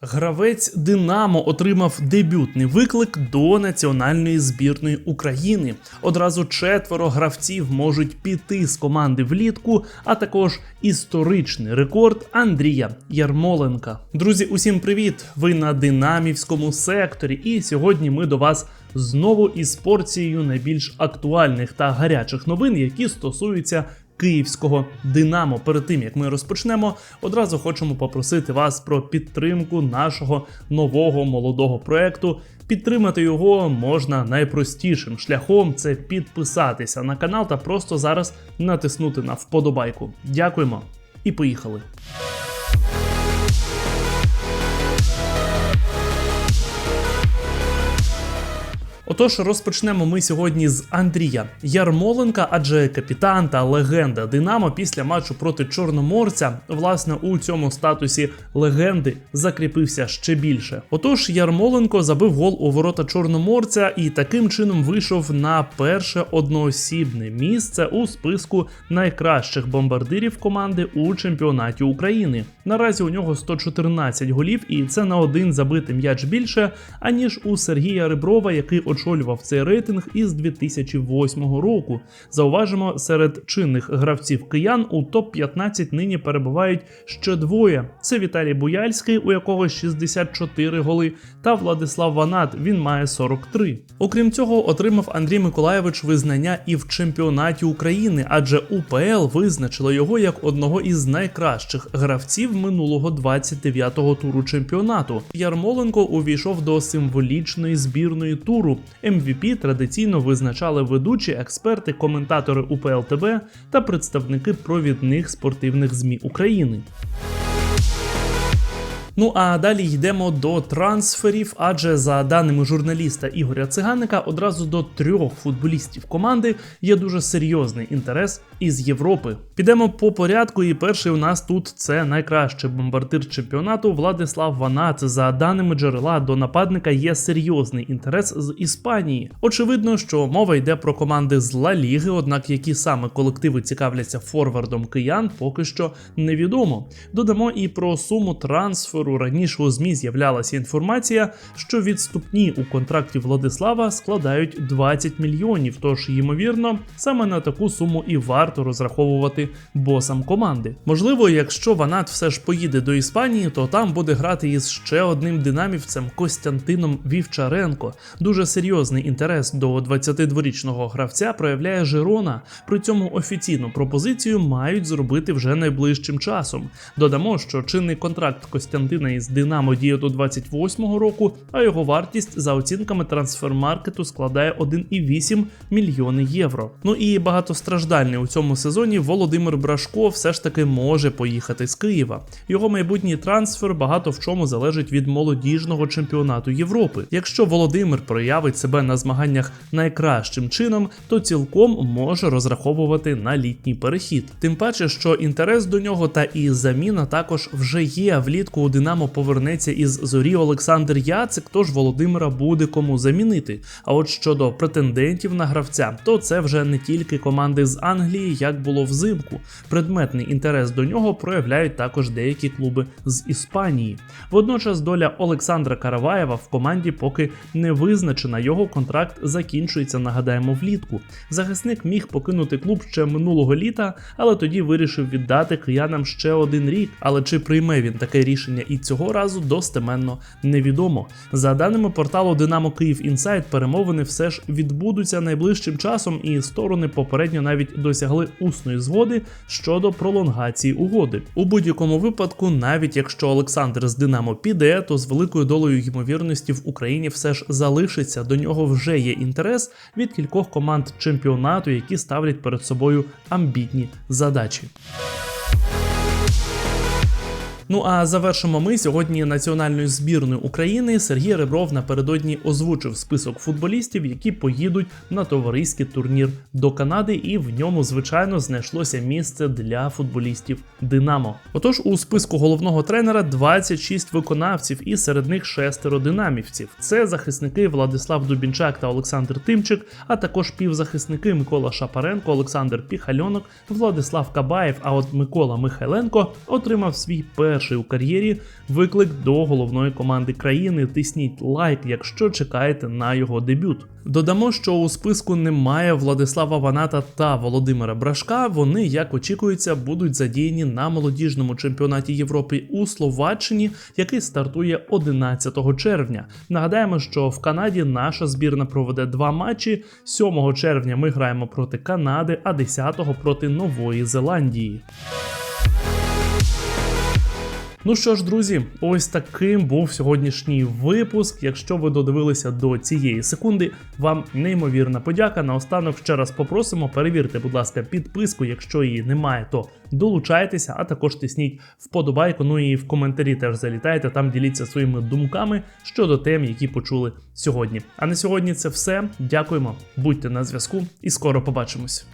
Гравець Динамо отримав дебютний виклик до національної збірної України. Одразу четверо гравців можуть піти з команди влітку, а також історичний рекорд Андрія Ярмоленка. Друзі, усім привіт! Ви на динамівському секторі, і сьогодні ми до вас знову із порцією найбільш актуальних та гарячих новин, які стосуються київського Динамо. Перед тим як ми розпочнемо, одразу хочемо попросити вас про підтримку нашого нового молодого проекту. Підтримати його можна найпростішим шляхом це підписатися на канал та просто зараз натиснути на вподобайку. Дякуємо і поїхали. Отож, розпочнемо ми сьогодні з Андрія Ярмоленка, адже капітан та легенда Динамо після матчу проти Чорноморця, власне, у цьому статусі легенди закріпився ще більше. Отож, Ярмоленко забив гол у ворота Чорноморця і таким чином вийшов на перше одноосібне місце у списку найкращих бомбардирів команди у чемпіонаті України. Наразі у нього 114 голів, і це на один забитий м'яч більше, аніж у Сергія Реброва, який очолював цей рейтинг із 2008 року. Зауважимо, серед чинних гравців киян у топ-15 нині перебувають ще двоє: це Віталій Буяльський, у якого 64 голи, та Владислав Ванат. Він має 43. Окрім цього, отримав Андрій Миколаєвич визнання і в чемпіонаті України, адже УПЛ визначило його як одного із найкращих гравців минулого 29-го туру чемпіонату. Ярмоленко увійшов до символічної збірної туру. MVP традиційно визначали ведучі, експерти, коментатори УПЛ ТБ та представники провідних спортивних ЗМІ України. Ну а далі йдемо до трансферів, адже за даними журналіста Ігоря Циганика, одразу до трьох футболістів команди є дуже серйозний інтерес із Європи. Підемо по порядку, і перший у нас тут це найкращий бомбардир чемпіонату Владислав Ванат. За даними джерела до нападника є серйозний інтерес з Іспанії. Очевидно, що мова йде про команди з Ла Ліги, однак які саме колективи цікавляться форвардом киян, поки що невідомо. Додамо і про суму трансферу. Раніше у ЗМІ з'являлася інформація, що відступні у контракті Владислава складають 20 мільйонів. Тож, ймовірно, саме на таку суму і варто розраховувати босам команди. Можливо, якщо Ванат все ж поїде до Іспанії, то там буде грати із ще одним динамівцем Костянтином Вівчаренко. Дуже серйозний інтерес до 22-річного гравця проявляє Жирона. При цьому офіційну пропозицію мають зробити вже найближчим часом. Додамо, що чинний контракт Костянтина із Динамо діє до 28-го року, а його вартість за оцінками трансфермаркету складає 1,8 мільйони євро. Ну і багатостраждальний у цьому сезоні Володимир Брашко все ж таки може поїхати з Києва. Його майбутній трансфер багато в чому залежить від молодіжного чемпіонату Європи. Якщо Володимир проявить себе на змаганнях найкращим чином, то цілком може розраховувати на літній перехід. Тим паче, що інтерес до нього та і заміна також вже є влітку у Динамо повернеться із зорі Олександр Яцик, тож Володимира буде кому замінити. А от щодо претендентів на гравця, то це вже не тільки команди з Англії, як було взимку. Предметний інтерес до нього проявляють також деякі клуби з Іспанії. Водночас доля Олександра Караваєва в команді поки не визначена. Його контракт закінчується, нагадаємо, влітку. Захисник міг покинути клуб ще минулого літа, але тоді вирішив віддати киянам ще один рік. Але чи прийме він таке рішення і цього разу достеменно невідомо. За даними порталу Динамо Київ Інсайт, перемовини все ж відбудуться найближчим часом, і сторони попередньо навіть досягли усної згоди щодо пролонгації угоди. У будь-якому випадку, навіть якщо Олександр з Динамо піде, то з великою долею ймовірності в Україні все ж залишиться. До нього вже є інтерес від кількох команд чемпіонату, які ставлять перед собою амбітні задачі. Ну а завершимо ми сьогодні національною збірною України. Сергій Ребров напередодні озвучив список футболістів, які поїдуть на товариський турнір до Канади, і в ньому, звичайно, знайшлося місце для футболістів Динамо. Отож, у списку головного тренера 26 виконавців, і серед них шестеро динамівців. Це захисники Владислав Дубінчак та Олександр Тимчик, а також півзахисники Микола Шапаренко, Олександр Піхальонок, Владислав Кабаєв. А от Микола Михайленко отримав свій перший перший у кар'єрі виклик до головної команди країни. Тисніть лайк, якщо чекаєте на його дебют. Додамо, що у списку немає Владислава Ваната та Володимира Брашка. Вони, як очікується, будуть задіяні на молодіжному чемпіонаті Європи у Словаччині, який стартує 11 червня. Нагадаємо, що в Канаді наша збірна проведе два матчі. 7 червня ми граємо проти Канади, а 10 проти Нової Зеландії. Ну що ж, друзі, ось таким був сьогоднішній випуск. Якщо ви додивилися до цієї секунди, вам неймовірна подяка. Наостанок ще раз попросимо, перевірте, будь ласка, підписку. Якщо її немає, то долучайтеся, а також тисніть вподобайку. Ну і в коментарі теж залітайте, там діліться своїми думками щодо тем, які почули сьогодні. А на сьогодні це все. Дякуємо, будьте на зв'язку і скоро побачимось.